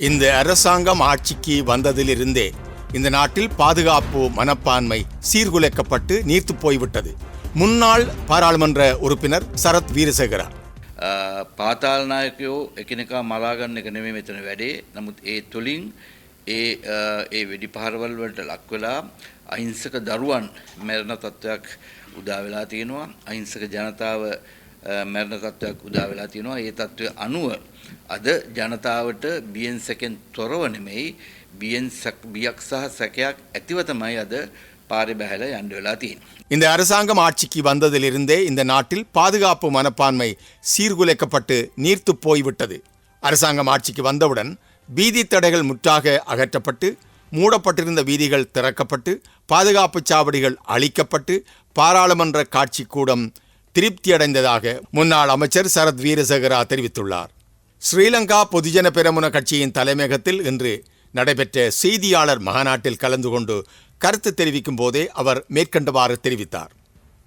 இந்த அரசாங்கம் ஆட்சிக்கு வந்ததிலிருந்தே இந்த நாட்டில் பாதுகாப்பு மனப்பான்மை சீர்குலைக்கப்பட்டு நீர்த்து போய்விட்டது முன்னாள் பாராளுமன்ற உறுப்பினர் சரத் வீரசேகரா පාතාල්නායකයෝ එකනෙකා මලාගන්න එක නෙමේ මෙතන වැඩේ නමුත් ඒ තුළින් ඒ අ, ඒ වෙඩි පහරවල් වලට ලක්වෙලා අහිංසක දරුවන් මැරණ තත්ත්වයක් උදා වෙලා තියෙනවා අහිංසක ජනතාව අ, මැරණ තත්ත්වයක් උදා වෙලා තියෙනවා ඒ තත්ත්වය අනුව අද ජනතාවට බියෙන් සැකෙන් තොරව නෙමෙයි බියෙන් සැක- බියක් සහ සැකයක් ඇතිව තමයි අද පාරේ බැහැලා යන්න වෙලා තියෙන්නේ இந்த அரசாங்கம் ஆட்சிக்கு வந்ததிலிருந்தே இந்த நாட்டில் பாதுகாப்பு மனப்பான்மை சீர்குலைக்கப்பட்டு நீர்த்து போய்விட்டது அரசாங்கம் ஆட்சிக்கு வந்தவுடன் வீதி தடைகள் முற்றாக அகற்றப்பட்டு மூடப்பட்டிருந்த வீதிகள் திறக்கப்பட்டு பாதுகாப்பு சாவடிகள் அழிக்கப்பட்டு பாராளுமன்ற காட்சி கூடம் திருப்தி அடைந்ததாக முன்னாள் அமைச்சர் சரத் வீரசேகரா தெரிவித்துள்ளார். ஸ்ரீலங்கா பொதுஜன பெரமுன கட்சியின் தலைமையகத்தில் இன்று நடைபெற்ற செய்தியாளர் மகாநாட்டில் கலந்து கொண்டு கருத்து தெரிவிக்கும் போதே அவர் மேற்கண்டவாறு தெரிவித்தார்.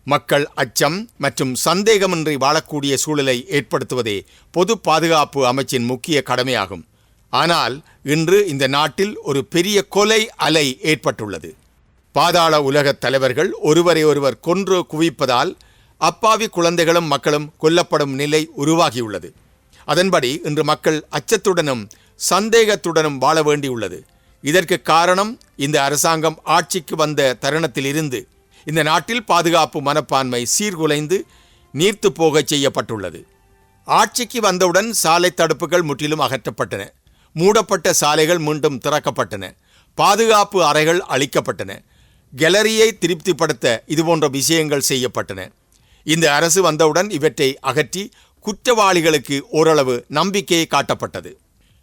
மக்கள் அச்சம் மற்றும் சந்தேகமின்றி வாழக்கூடிய சூழலை ஏற்படுத்துவதே பொது பாதுகாப்பு அமைச்சின் முக்கிய கடமையாகும். ஆனால் இன்று இந்த நாட்டில் ஒரு பெரிய கொலை அலை ஏற்பட்டுள்ளது. பாதாள உலகத் தலைவர்கள் ஒருவரை ஒருவர் கொன்று குவிப்பதால் அப்பாவி குழந்தைகளும் மக்களும் கொல்லப்படும் நிலை உருவாகியுள்ளது. அதன்படி இன்று மக்கள் அச்சத்துடனும் சந்தேகத்துடனும் வாழ வேண்டியுள்ளது. இதற்கு காரணம் இந்த அரசாங்கம் ஆட்சிக்கு வந்த தருணத்தில் இருந்து இந்த நாட்டில் பாதுகாப்பு மனப்பான்மை சீர்குலைந்து நீர்த்து போகச் செய்யப்பட்டுள்ளது. ஆட்சிக்கு வந்தவுடன் சாலை தடுப்புகள் முற்றிலும் அகற்றப்பட்டன. மூடப்பட்ட சாலைகள் மீண்டும் திறக்கப்பட்டன. பாதுகாப்பு அறைகள் அளிக்கப்பட்டன கேலரியை திருப்திப்படுத்த இதுபோன்ற விஷயங்கள் செய்யப்பட்டன. இந்த அரசு வந்தவுடன் இவற்றை அகற்றி குற்றவாளிகளுக்கு ஓரளவு நம்பிக்கையை காட்டப்பட்டது.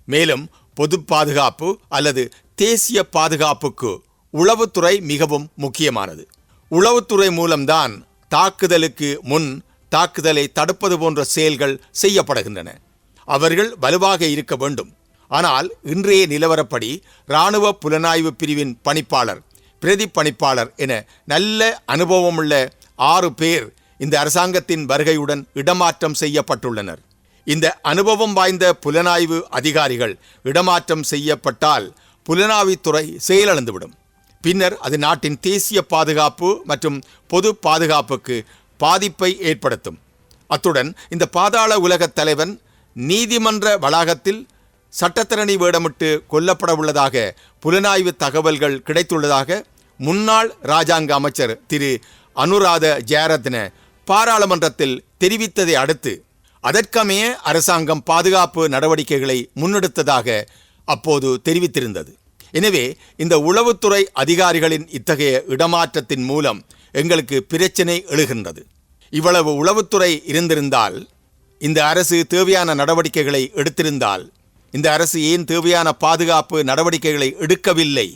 மேலும் பொது பாதுகாப்பு அல்லது தேசிய பாதுகாப்புக்கு உளவுத்துறை மிகவும் முக்கியமானது. உளவுத்துறை மூலம்தான் தாக்குதலுக்கு முன் தாக்குதலை தடுப்பது போன்ற செயல்கள் செய்யப்படுகின்றன. அவர்கள் வலுவாக இருக்க வேண்டும். ஆனால் இன்றைய நிலவரப்படி இராணுவ புலனாய்வு பிரிவின் பணிப்பாளர் பிரதி பணிப்பாளர் என நல்ல அனுபவமுள்ள ஆறு பேர் இந்த அரசாங்கத்தின் வருகையுடன் இடமாற்றம் செய்யப்பட்டுள்ளனர். இந்த அனுபவம் வாய்ந்த புலனாய்வு அதிகாரிகள் இடமாற்றம் செய்யப்பட்டால் புலனாய்வுத்துறை செயலிழந்துவிடும் பின்னர் அது நாட்டின் தேசிய பாதுகாப்பு மற்றும் பொது பாதுகாப்புக்கு பாதிப்பை ஏற்படுத்தும். அத்துடன் இந்த பாதாள உலகத் தலைவன் நீதிமன்ற வளாகத்தில் சட்டத்திரணி வேடமிட்டு கொல்லப்பட உள்ளதாக புலனாய்வு தகவல்கள் கிடைத்துள்ளதாக முன்னாள் ராஜாங்க அமைச்சர் திரு அனுராத ஜெயரத்ன பாராளுமன்றத்தில் தெரிவித்ததை அடுத்து அதற்கமைய அரசாங்கம் பாதுகாப்பு நடவடிக்கைகளை முன்னெடுத்ததாக அப்போது தெரிவித்திருந்தது. எனவே இந்த உளவுத்துறை அதிகாரிகளின் இத்தகைய இடமாற்றத்தின் மூலம் எங்களுக்கு பிரச்சனை எழுகின்றது. இவ்வளவு உளவுத்துறை இருந்திருந்தால் இந்த அரசு தேவையான நடவடிக்கைகளை எடுத்திருந்தால் இந்த அரசு ஏன் தேவையான பாதுகாப்பு நடவடிக்கைகளை எடுக்கவில்லை?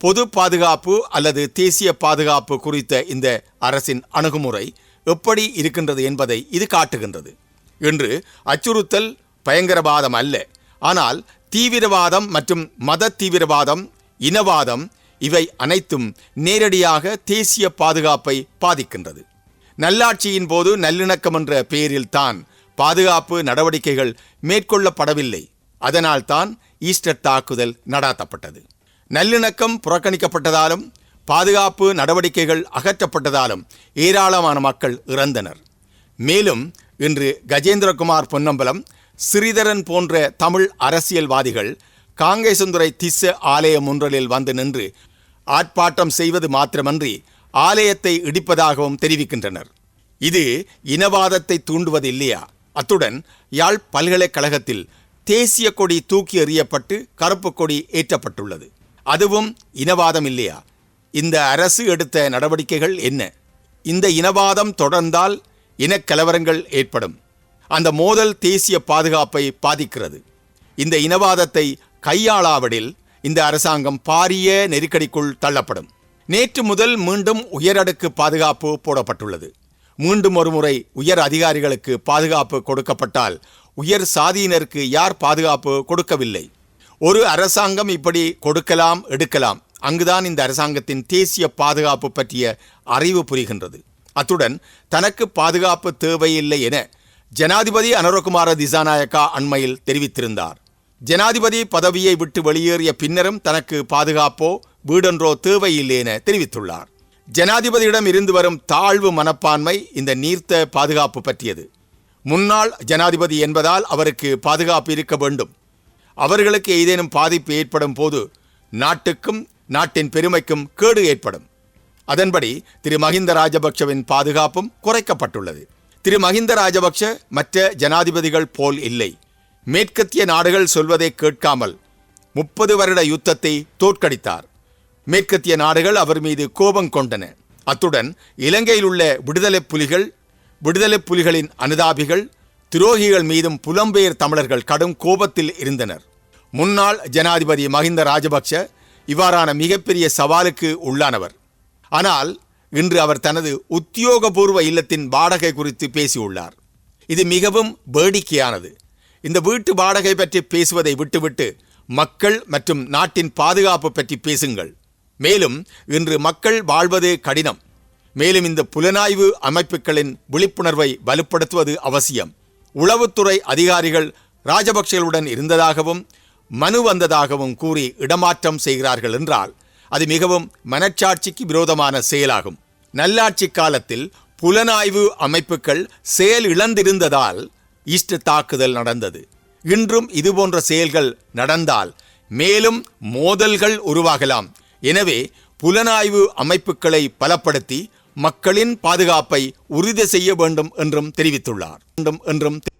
பொது பாதுகாப்பு அல்லது தேசிய பாதுகாப்பு குறித்த இந்த அரசின் அணுகுமுறை எப்படி இருக்கின்றது என்பதை இது காட்டுகின்றது. இன்று அச்சுறுத்தல் பயங்கரவாதம் அல்ல. ஆனால் தீவிரவாதம் மற்றும் மத தீவிரவாதம் இனவாதம் இவை அனைத்தும் நேரடியாக தேசிய பாதுகாப்பை பாதிக்கின்றது. நல்லாட்சியின் போது நல்லிணக்கம் என்ற பெயரில் தான் பாதுகாப்பு நடவடிக்கைகள் மேற்கொள்ளப்படவில்லை. அதனால்தான் ஈஸ்டர் தாக்குதல் நடாத்தப்பட்டது. நல்லிணக்கம் புறக்கணிக்கப்பட்டதாலும் பாதுகாப்பு நடவடிக்கைகள் அகற்றப்பட்டதாலும் ஏராளமான மக்கள் இறந்தனர். மேலும் இன்று கஜேந்திரகுமார் பொன்னம்பலம் ஸ்ரீதரன் போன்ற தமிழ் அரசியல்வாதிகள் காங்கேசந்துறை திஸ்ஸ ஆலயம் ஒன்றலில் வந்து நின்று ஆர்ப்பாட்டம் செய்வது மாத்திரமன்றி ஆலயத்தை இடிப்பதாகவும் தெரிவிக்கின்றனர். இது இனவாதத்தை தூண்டுவது இல்லையா? அத்துடன் யாழ் பல்கலைக்கழகத்தில் தேசிய கொடி தூக்கி எறியப்பட்டு கருப்பு கொடி ஏற்றப்பட்டுள்ளது. அதுவும் இனவாதம் இல்லையா? இந்த அரசு எடுத்த நடவடிக்கைகள் என்ன? இந்த இனவாதம் தொடர்ந்தால் இனக்கலவரங்கள் ஏற்படும். அந்த மோதல் தேசிய பாதுகாப்பை பாதிக்கிறது. இந்த இனவாதத்தை கையாளாவிடில் இந்த அரசாங்கம் பாரிய நெருக்கடிக்குள் தள்ளப்படும். நேற்று முதல் மீண்டும் உயரடுக்கு பாதுகாப்பு போடப்பட்டுள்ளது. மீண்டும் ஒருமுறை உயர் அதிகாரிகளுக்கு பாதுகாப்பு கொடுக்கப்பட்டால் உயர் சாதியினருக்கு யார் பாதுகாப்பு கொடுக்கவில்லை? ஒரு அரசாங்கம் இப்படி கொடுக்கலாம் எடுக்கலாம். அங்குதான் இந்த அரசாங்கத்தின் தேசிய பாதுகாப்பு பற்றிய அறிவு புரிகின்றது. அத்துடன் தனக்கு பாதுகாப்பு தேவையில்லை என ஜனாதிபதி அனுரகுமார திசாநாயக்கா அண்மையில் தெரிவித்திருந்தார். ஜனாதிபதி பதவியை விட்டு வெளியேறிய பின்னரும் தனக்கு பாதுகாப்போ வீடொன்றோ தேவையில்லை என தெரிவித்துள்ளார். ஜனாதிபதியிடம் இருந்து வரும் தாழ்வு மனப்பான்மை இந்த நீர்த்த பாதுகாப்பு பற்றியது. முன்னாள் ஜனாதிபதி என்பதால் அவருக்கு பாதுகாப்பு இருக்க வேண்டும். அவர்களுக்கு ஏதேனும் பாதிப்பு ஏற்படும் போது நாட்டுக்கும் நாட்டின் பெருமைக்கும் கேடு ஏற்படும். அதன்படி திரு மஹிந்த ராஜபக்ஷவின் பாதுகாப்பும் குறைக்கப்பட்டுள்ளது. திரு மஹிந்த ராஜபக்ஷ மற்ற ஜனாதிபதிகள் போல் இல்லை. மேற்கத்திய நாடுகள் சொல்வதை கேட்காமல் முப்பது வருட யுத்தத்தை தோற்கடித்தார். மேற்கத்திய நாடுகள் அவர் மீது கோபம் கொண்டன. அத்துடன் இலங்கையில் உள்ள விடுதலை புலிகள் விடுதலை புலிகளின் அனுதாபிகள் துரோகிகள் மீதும் புலம்பெயர் தமிழர்கள் கடும் கோபத்தில் இருந்தனர். முன்னாள் ஜனாதிபதி மஹிந்த ராஜபக்ஷ இவ்வாறான மிகப்பெரிய சவாலுக்கு உள்ளானவர். ஆனால் இன்று அவர் தனது உத்தியோகபூர்வ இல்லத்தின் வாடகை குறித்து பேசியுள்ளார். இது மிகவும் வேடிக்கையானது. இந்த வீட்டு வாடகை பற்றி பேசுவதை விட்டுவிட்டு மக்கள் மற்றும் நாட்டின் பாதுகாப்பு பற்றி பேசுங்கள். மேலும் இன்று மக்கள் வாழ்வது கடினம். மேலும் இந்த புலனாய்வு அமைப்புகளின் விழிப்புணர்வை வலுப்படுத்துவது அவசியம். உளவுத்துறை அதிகாரிகள் ராஜபக்சேகளுடன் இருந்ததாகவும் மனு வந்ததாகவும் கூறி இடமாற்றம் செய்கிறார்கள் என்றால் அது மிகவும் மனச்சாட்சிக்கு விரோதமான செயலாகும். நல்லாட்சி காலத்தில் புலனாய்வு அமைப்புகள் செயல் இழந்திருந்ததால் ஈஸ்ட் தாக்குதல் நடந்தது. இன்றும் இதுபோன்ற செயல்கள் நடந்தால் மேலும் மோதல்கள் உருவாகலாம். எனவே புலனாய்வு அமைப்புகளை பலப்படுத்தி மக்களின் பாதுகாப்பை உறுதி செய்ய வேண்டும் என்றும் தெரிவித்துள்ளார். என்றும்